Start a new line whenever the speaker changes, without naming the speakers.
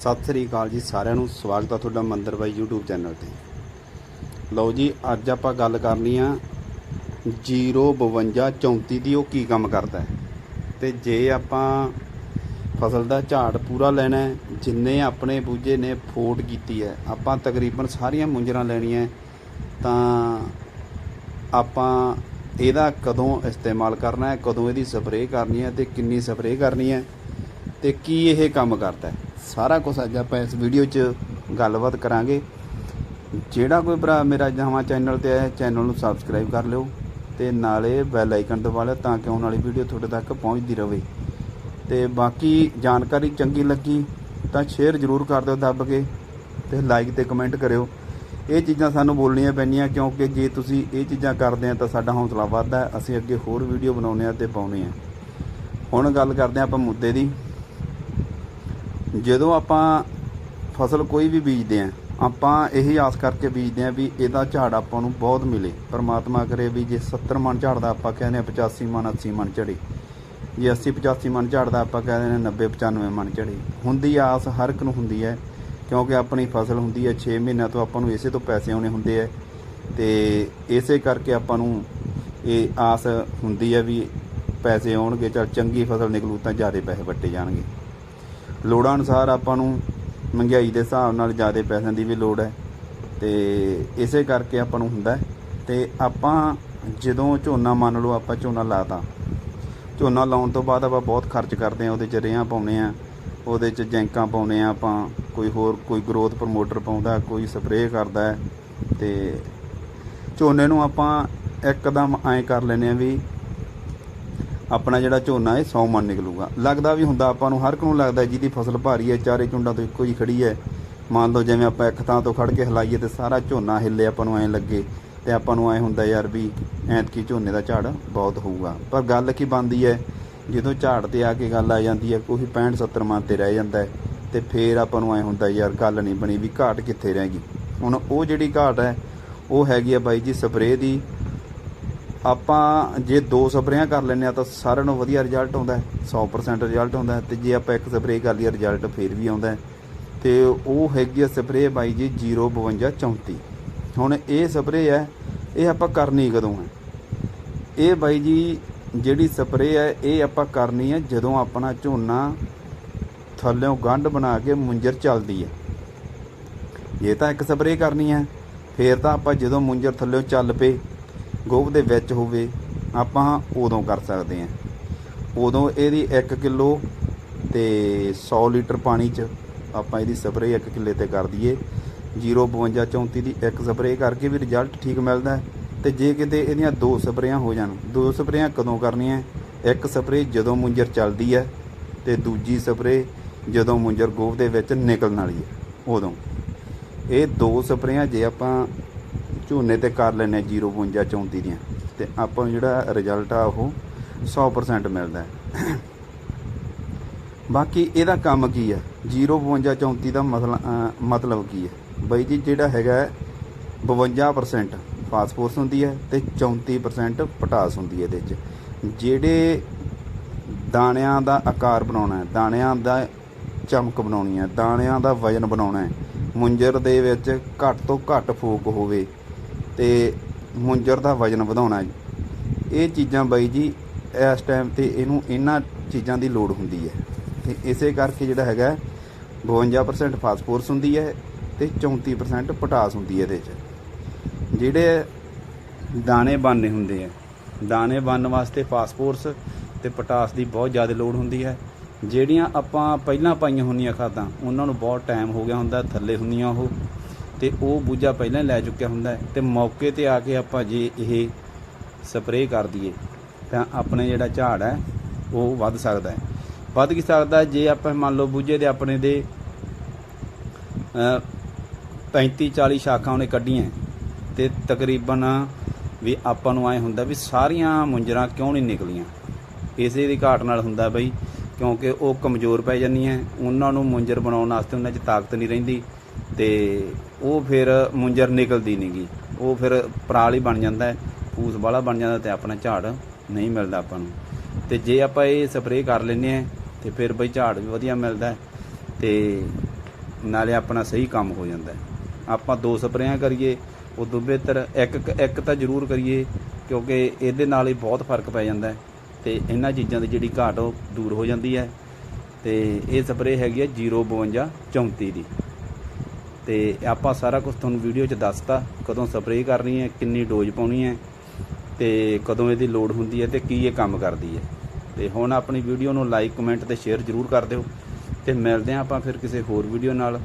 ਸਤਿ ਸ੍ਰੀ ਅਕਾਲ ਜੀ ਸਾਰਿਆਂ ਨੂੰ, ਸਵਾਗਤ ਆ ਤੁਹਾਡਾ ਮੰਦਰ ਬਾਈ YouTube ਚੈਨਲ ਤੇ। ਲਓ ਜੀ, ਅੱਜ ਆਪਾਂ ਗੱਲ ਕਰਨੀ ਆ 05234 ਦੀ ਉਹ ਕੀ ਕੰਮ ਕਰਦਾ ਹੈ। ਤੇ ਜੇ ਆਪਾਂ ਫਸਲ ਦਾ ਝਾੜ ਪੂਰਾ ਲੈਣਾ ਹੈ, ਜਿੰਨੇ ਆਪਣੇ ਬੂਝੇ ਨੇ ਫੋਟ ਕੀਤੀ ਹੈ, ਆਪਾਂ ਤਕਰੀਬਨ ਸਾਰੀਆਂ ਮੁੰਜਰਾਂ ਲੈਣੀਆਂ ਤਾਂ ਆਪਾਂ ਇਹਦਾ ਕਦੋਂ ਇਸਤੇਮਾਲ ਕਰਨਾ ਹੈ, ਕਦੋਂ ਇਹਦੀ ਸਪਰੇਅ ਕਰਨੀ ਹੈ ਤੇ ਕਿੰਨੀ ਸਪਰੇਅ ਕਰਨੀ ਹੈ ਤੇ ਕੀ ਇਹ ਕੰਮ ਕਰਦਾ ਹੈ। ਸਾਰਾ ਕੁਝ ਅੱਜ ਆਪਾਂ ਇਸ ਵੀਡੀਓ 'ਚ ਗੱਲਬਾਤ ਕਰਾਂਗੇ। ਜਿਹੜਾ ਕੋਈ ਭਰਾ ਮੇਰਾ ਨਵਾਂ ਚੈਨਲ ਤੇ ਆਇਆ ਚੈਨਲ ਨੂੰ ਸਬਸਕ੍ਰਾਈਬ ਕਰ ਲਿਓ ਤੇ ਨਾਲੇ ਬੈਲ ਆਈਕਨ ਦਬਾ ਲਿਓ ਤਾਂ ਕਿ ਆਉਣ ਵਾਲੀ ਵੀਡੀਓ ਤੁਹਾਡੇ ਤੱਕ ਪਹੁੰਚਦੀ ਰਹੇ ਤੇ ਬਾਕੀ ਜਾਣਕਾਰੀ ਚੰਗੀ ਲੱਗੀ ਤਾਂ ਸ਼ੇਅਰ ਜ਼ਰੂਰ ਕਰ ਦਿਓ ਦੱਬ ਕੇ ਤੇ ਲਾਈਕ ਤੇ ਕਮੈਂਟ ਕਰਿਓ। ਇਹ ਚੀਜ਼ਾਂ ਸਾਨੂੰ ਬੋਲਣੀਆਂ ਪੈਣੀਆਂ ਕਿਉਂਕਿ ਜੇ ਤੁਸੀਂ ਇਹ ਚੀਜ਼ਾਂ ਕਰਦੇ ਆ ਤਾਂ ਸਾਡਾ ਹੌਸਲਾ ਵੱਧਦਾ ਅਸੀਂ ਅੱਗੇ ਹੋਰ ਵੀਡੀਓ ਬਣਾਉਂਦੇ ਆ ਤੇ ਪਾਉਂਦੇ ਆ ਹੁਣ ਗੱਲ ਕਰਦੇ ਆ ਆਪਾਂ ਮੁੱਦੇ ਦੀ। ਜਦੋਂ ਆਪਾਂ ਫਸਲ ਕੋਈ ਵੀ ਬੀਜਦੇ ਆ ਆਪਾਂ ਇਹੀ ਆਸ ਕਰਕੇ ਬੀਜਦੇ ਆ ਵੀ ਇਹਦਾ ਝਾੜ ਆਪਾਂ ਨੂੰ ਬਹੁਤ ਮਿਲੇ। ਪਰਮਾਤਮਾ ਕਰੇ ਵੀ ਜੇ 70 ਮਣ ਝਾੜਦਾ ਆਪਾਂ ਕਹਿੰਦੇ ਆ 85 ਮਣ 80 ਮਣ ਝੜੇ। ਜੇ 80 85 ਮਣ ਝਾੜਦਾ ਆਪਾਂ ਕਹਿੰਦੇ ਨੇ 90 95 ਮਣ ਝੜੇ। ਹੁੰਦੀ ਆਸ ਹਰ ਇੱਕ ਨੂੰ ਹੁੰਦੀ ਹੈ, ਕਿਉਂਕਿ ਆਪਣੀ ਫਸਲ ਹੁੰਦੀ ਹੈ 6 ਮਹੀਨਿਆਂ ਤੋਂ ਆਪਾਂ ਨੂੰ ਇਸੇ ਤੋਂ ਪੈਸੇ ਆਉਣੇ ਹੁੰਦੇ ਆ ਤੇ ਇਸੇ ਕਰਕੇ ਆਪਾਂ ਨੂੰ ਇਹ ਆਸ ਹੁੰਦੀ ਹੈ ਵੀ ਪੈਸੇ ਆਉਣਗੇ, ਚਲ ਚੰਗੀ ਫਸਲ ਨਿਕਲੂ ਤਾਂ ਜ਼ਿਆਦਾ ਪੈਸੇ ਵੱਟੇ ਜਾਣਗੇ। ਲੋੜਾਂ ਅਨੁਸਾਰ ਆਪਾਂ ਨੂੰ ਮਹਿੰਗਾਈ ਦੇ ਹਿਸਾਬ ਨਾਲ ਜ਼ਿਆਦਾ ਪੈਸਿਆਂ ਦੀ ਵੀ ਲੋੜ ਹੈ ਤੇ ਇਸੇ ਕਰਕੇ ਆਪਾਂ ਨੂੰ ਹੁੰਦਾ ਹੈ। ਤੇ ਆਪਾਂ ਜਦੋਂ ਝੋਨਾ ਮੰਨ ਲਓ ਆਪਾਂ ਝੋਨਾ ਲਾਤਾ, ਝੋਨਾ ਲਾਉਣ ਤੋਂ ਬਾਅਦ ਆਪਾਂ ਬਹੁਤ ਖਰਚ ਕਰਦੇ ਆ ਉਹਦੇ ਚ ਰੇਹਾਂ ਪਾਉਨੇ ਆ ਉਹਦੇ ਚ ਜੈਂਕਾਂ ਪਾਉਨੇ ਆ ਆਪਾਂ, ਕੋਈ ਹੋਰ ਕੋਈ ਗਰੋਥ ਪ੍ਰਮੋਟਰ ਪਾਉਂਦਾ, ਕੋਈ ਸਪਰੇਅ ਕਰਦਾ ਹੈ ਤੇ ਝੋਨੇ ਨੂੰ ਆਪਾਂ ਇੱਕਦਮ ਐਂ ਕਰ ਲੈਨੇ ਆ ਵੀ ਆਪਣਾ ਜਿਹੜਾ ਝੋਨਾ ਹੈ 100 ਮਣ ਨਿਕਲੂਗਾ। ਲੱਗਦਾ ਵੀ ਹੁੰਦਾ ਆਪਾਂ ਨੂੰ, ਹਰ ਇੱਕ ਨੂੰ ਲੱਗਦਾ ਜਿਹਦੀ ਫਸਲ ਭਾਰੀ ਹੈ, ਚਾਰੇ ਚੁੰਡਾਂ ਤੋਂ ਇੱਕੋ ਹੀ ਖੜੀ ਹੈ। ਮੰਨ ਲਓ ਜਿਵੇਂ ਆਪਾਂ ਇੱਕ ਥਾਂ ਤੋਂ ਖੜ ਕੇ ਹਲਾਈਏ ਤੇ ਸਾਰਾ ਝੋਨਾ ਹਿੱਲੇ ਆਪਾਂ ਨੂੰ ਐਂ ਲੱਗੇ ਤੇ ਆਪਾਂ ਨੂੰ ਐਂ ਹੁੰਦਾ ਯਾਰ ਵੀ ਐਤਕੀ ਝੋਨੇ ਦਾ ਝਾੜ ਬਹੁਤ ਹੋਊਗਾ। ਪਰ ਗੱਲ ਕੀ ਬਣਦੀ ਹੈ, ਜਦੋਂ ਝਾੜ ਤੇ ਆ ਕੇ ਗੱਲ ਆ ਜਾਂਦੀ ਹੈ ਕੋਈ 65 70 ਮਣ ਤੇ ਰਹਿ ਜਾਂਦਾ ਹੈ ਤੇ ਫੇਰ ਆਪਾਂ ਨੂੰ ਐਂ ਹੁੰਦਾ ਯਾਰ ਗੱਲ ਨਹੀਂ ਬਣੀ ਵੀ ਘਾਟ ਕਿੱਥੇ ਰਹਿ ਗਈ। ਹੁਣ ਉਹ ਜਿਹੜੀ ਘਾਟ ਹੈ, ਉਹ ਹੈਗੀ ਆ ਬਾਈ ਜੀ ਸਪਰੇਅ ਦੀ। ਆਪਾਂ ਜੇ ਦੋ ਸਪਰੇਆਂ ਕਰ ਲੈਂਦੇ ਆ ਤਾਂ ਸਾਰਿਆਂ ਨੂੰ ਵਧੀਆ ਰਿਜ਼ਲਟ ਆਉਂਦਾ ਹੈ 100% ਰਿਜ਼ਲਟ ਆਉਂਦਾ ਹੈ ਤੇ ਜੇ ਆਪਾਂ ਇੱਕ ਸਪਰੇਅ ਕਰ ਲਈਏ ਰਿਜ਼ਲਟ ਫੇਰ ਵੀ ਆਉਂਦਾ ਹੈ। ਤੇ ਉਹ ਹੈਗੀ ਆ ਸਪਰੇਅ ਬਾਈ ਜੀ 05234 ਹੁਣ ਇਹ ਸਪਰੇਅ ਹੈ, ਇਹ ਆਪਾਂ ਕਰਨੀ ਕਦੋਂ ਹੈ? ਇਹ ਬਾਈ ਜੀ ਜਿਹੜੀ ਸਪਰੇਅ ਹੈ, ਇਹ ਆਪਾਂ ਕਰਨੀ ਹੈ ਜਦੋਂ ਆਪਣਾ ਝੋਨਾ ਥੱਲੇੋਂ ਗੰਢ ਬਣਾ ਕੇ ਮੁੰਜਰ ਚੱਲਦੀ ਹੈ। ਇਹ ਤਾਂ ਇੱਕ ਸਪਰੇਅ ਕਰਨੀ ਹੈ, ਫੇਰ ਤਾਂ ਆਪਾਂ ਜਦੋਂ ਮੁੰਜਰ ਥੱਲੇੋਂ ਚੱਲ ਪਏ ਗੋਭ ਦੇ ਵਿੱਚ ਹੋਵੇ, ਆਪਾਂ ਉਦੋਂ ਕਰ ਸਕਦੇ ਹਾਂ। ਉਦੋਂ ਇਹਦੀ 1 ਕਿਲੋ ਤੇ 100 ਲੀਟਰ ਪਾਣੀ 'ਚ ਆਪਾਂ ਇਹਦੀ ਸਪਰੇਅ 1 ਕਿੱਲੇ ਤੇ ਕਰ ਦਈਏ। 05234 ਦੀ ਇੱਕ ਸਪਰੇਅ ਕਰਕੇ ਵੀ ਰਿਜ਼ਲਟ ਠੀਕ ਮਿਲਦਾ ਹੈ ਤੇ ਜੇ ਕਿਤੇ ਇਹਦੀਆਂ ਦੋ ਸਪਰੇਆਂ ਹੋ ਜਾਣ, ਦੋ ਸਪਰੇਆਂ ਕਦੋਂ ਕਰਨੀਆਂ ਇੱਕ ਸਪਰੇਅ ਜਦੋਂ ਮੁੰਜਰ ਚੱਲਦੀ ਹੈ ਤੇ ਦੂਜੀ ਸਪਰੇਅ ਜਦੋਂ ਮੁੰਜਰ ਗੋਭ ਦੇ ਵਿੱਚ ਨਿਕਲਣ ਵਾਲੀ ਹੈ, ਉਦੋਂ। ਇਹ ਦੋ ਸਪਰੇਆਂ ਜੇ ਆਪਾਂ ਝੋਨੇ ਤੇ ਕਰ ਲੈਨੇ 052 34 ਦੀਆਂ। ਤੇ ਆਪਾਂ ਨੂੰ ਜਿਹੜਾ ਰਿਜ਼ਲਟ ਆ ਉਹ 100% ਮਿਲਦਾ ਹੈ। ਬਾਕੀ ਇਹਦਾ ਕੰਮ ਕੀ ਹੈ 052 34 ਦਾ ਮਤਲਬ ਮਤਲਬ ਕੀ ਹੈ ਬਈ ਜੀ, ਜਿਹੜਾ ਹੈਗਾ ਹੈ 52% ਫਾਸਫੋਰਸ ਹੁੰਦੀ ਹੈ ਤੇ 34% ਪਟਾਸ ਹੁੰਦੀ ਹੈ ਇਹਦੇ ਵਿੱਚ। ਜਿਹੜੇ ਦਾਣਿਆਂ ਦਾ ਆਕਾਰ ਬਣਾਉਣਾ ਹੈ, ਦਾਣਿਆਂ ਦਾ ਚਮਕ ਬਣਾਉਣੀ ਹੈ, ਦਾਣਿਆਂ ਦਾ ਵਜਨ ਬਣਾਉਣਾ ਹੈ, ਮੁੰਜਰ ਦੇ ਵਿੱਚ ਘੱਟ ਤੋਂ ਘੱਟ ਫੂਕ ਹੋਵੇ ਤੇ ਮੁੰਜਰ ਦਾ ਵਜਨ ਵਧਾਉਣਾ ਹੈ ਇਹ ਚੀਜ਼ਾਂ ਬਾਈ ਜੀ, ਇਸ ਟਾਈਮ ਤੇ ਇਹਨੂੰ ਇਹਨਾਂ ਚੀਜ਼ਾਂ ਦੀ ਲੋੜ ਹੁੰਦੀ ਹੈ। ਤੇ ਇਸੇ ਕਰਕੇ ਜਿਹੜਾ ਹੈਗਾ 52% ਫਾਸਫੋਰਸ ਹੁੰਦੀ ਹੈ ਤੇ 34% ਪੋਟਾਸ ਹੁੰਦੀ ਹੈ ਇਹਦੇ 'ਚ। ਜਿਹੜੇ ਦਾਣੇ ਬਣਨੇ ਹੁੰਦੇ ਆ, ਦਾਣੇ ਬਣਨ ਵਾਸਤੇ ਫਾਸਫੋਰਸ ਤੇ ਪੋਟਾਸ ਦੀ ਬਹੁਤ ਜ਼ਿਆਦਾ ਲੋੜ ਹੁੰਦੀ ਹੈ। ਜਿਹੜੀਆਂ ਆਪਾਂ ਪਹਿਲਾਂ ਪਾਈਆਂ ਹੁੰਦੀਆਂ ਖਾਦਾਂ, ਉਹਨਾਂ ਨੂੰ ਬਹੁਤ ਟਾਈਮ ਹੋ ਗਿਆ ਹੁੰਦਾ, ਥੱਲੇ ਹੁੰਦੀਆਂ ਉਹ। ਤੇ ਉਹ ਬੂਝਾ ਪਹਿਲਾਂ ਹੀ ਲੈ ਚੁੱਕਿਆ ਹੁੰਦਾ ਹੈ ਤੇ ਮੌਕੇ ਤੇ ਆ ਕੇ ਆਪਾਂ ਜੇ ਇਹ ਸਪਰੇਅ ਕਰ ਦਈਏ ਤਾਂ ਆਪਣੇ ਜਿਹੜਾ ਝਾੜ ਹੈ ਉਹ ਵੱਧ ਸਕਦਾ ਹੈ। ਵੱਧ ਕੀ ਸਕਦਾ ਜੇ ਆਪਾਂ ਮੰਨ ਲਓ ਬੂਝੇ ਦੇ ਆਪਣੇ ਦੇ ਅ, 35 40 ਸ਼ਾਖਾਂ ਉਹਨੇ ਕੱਢੀਆਂ ਤੇ ਤਕਰੀਬਨ ਵੀ ਆਪਾਂ ਨੂੰ ਐ ਹੁੰਦਾ ਵੀ ਸਾਰੀਆਂ ਮੁੰਜਰਾਂ ਕਿਉਂ ਨਹੀਂ ਨਿਕਲੀਆਂ? ਇਸੇ ਦੀ ਘਾਟ ਨਾਲ ਹੁੰਦਾ ਬਈ ਕਿਉਂਕਿ ਉਹ ਕਮਜ਼ੋਰ ਪੈ ਜਾਂਦੀਆਂ ਉਹਨਾਂ ਨੂੰ ਮੁੰਜਰ ਬਣਾਉਣ ਵਾਸਤੇ ਉਹਨਾਂ 'ਚ ਤਾਕਤ ਨਹੀਂ ਰਹਿੰਦੀ ਤੇ ਉਹ ਫਿਰ ਮੁੰਜਰ ਨਿਕਲਦੀ ਨਹੀਂਗੀ ਉਹ ਫਿਰ ਪਰਾਲ ਹੀ ਬਣ ਜਾਂਦਾ ਫੂਸ ਵਾਲਾ ਬਣ ਜਾਂਦਾ ਤੇ ਆਪਣਾ ਝਾੜ ਨਹੀਂ ਮਿਲਦਾ ਆਪਾਂ ਨੂੰ। ਤੇ ਜੇ ਆਪਾਂ ਇਹ ਸਪਰੇਅ ਕਰ ਲੈਂਦੇ ਆ ਤੇ ਫਿਰ ਬਈ ਝਾੜ ਵੀ ਵਧੀਆ ਮਿਲਦਾ ਹੈ ਤੇ ਨਾਲੇ ਆਪਣਾ ਸਹੀ ਕੰਮ ਹੋ ਜਾਂਦਾ ਆਪਾਂ ਦੋ ਸਪਰੇਆਂ ਕਰੀਏ, ਉਦੋਂ ਬਿਹਤਰ ਇੱਕ ਇੱਕ ਤਾਂ ਜ਼ਰੂਰ ਕਰੀਏ, ਕਿਉਂਕਿ ਇਹਦੇ ਨਾਲ ਹੀ ਬਹੁਤ ਫ਼ਰਕ ਪੈ ਜਾਂਦਾ ਹੈ ਤੇ ਇਹਨਾਂ ਚੀਜ਼ਾਂ ਦੀ ਜਿਹੜੀ ਘਾਟ ਉਹ ਦੂਰ ਹੋ ਜਾਂਦੀ ਹੈ। ਤੇ ਇਹ ਸਪਰੇਅ ਹੈਗੀ ਹੈ 052 34 ਦੀ। ਤੇ ਆਪਾਂ ਸਾਰਾ ਕੁਝ ਤੁਹਾਨੂੰ ਵੀਡੀਓ 'ਚ ਦੱਸਤਾ, ਕਦੋਂ ਸਪਰੇਅ ਕਰਨੀ ਹੈ, ਕਿੰਨੀ ਡੋਜ਼ ਪਾਉਣੀ ਹੈ ਤੇ ਕਦੋਂ ਇਹਦੀ ਲੋਡ ਹੁੰਦੀ ਹੈ ਤੇ ਕੀ ਇਹ ਕੰਮ ਕਰਦੀ ਹੈ। ਤੇ ਹੁਣ ਆਪਣੀ ਵੀਡੀਓ ਨੂੰ ਲਾਈਕ ਕਮੈਂਟ ਤੇ ਸ਼ੇਅਰ ਜ਼ਰੂਰ ਕਰ ਦਿਓ। ਤੇ ਮਿਲਦੇ ਹਾਂ ਆਪਾਂ ਫਿਰ ਕਿਸੇ ਹੋਰ ਵੀਡੀਓ ਨਾਲ।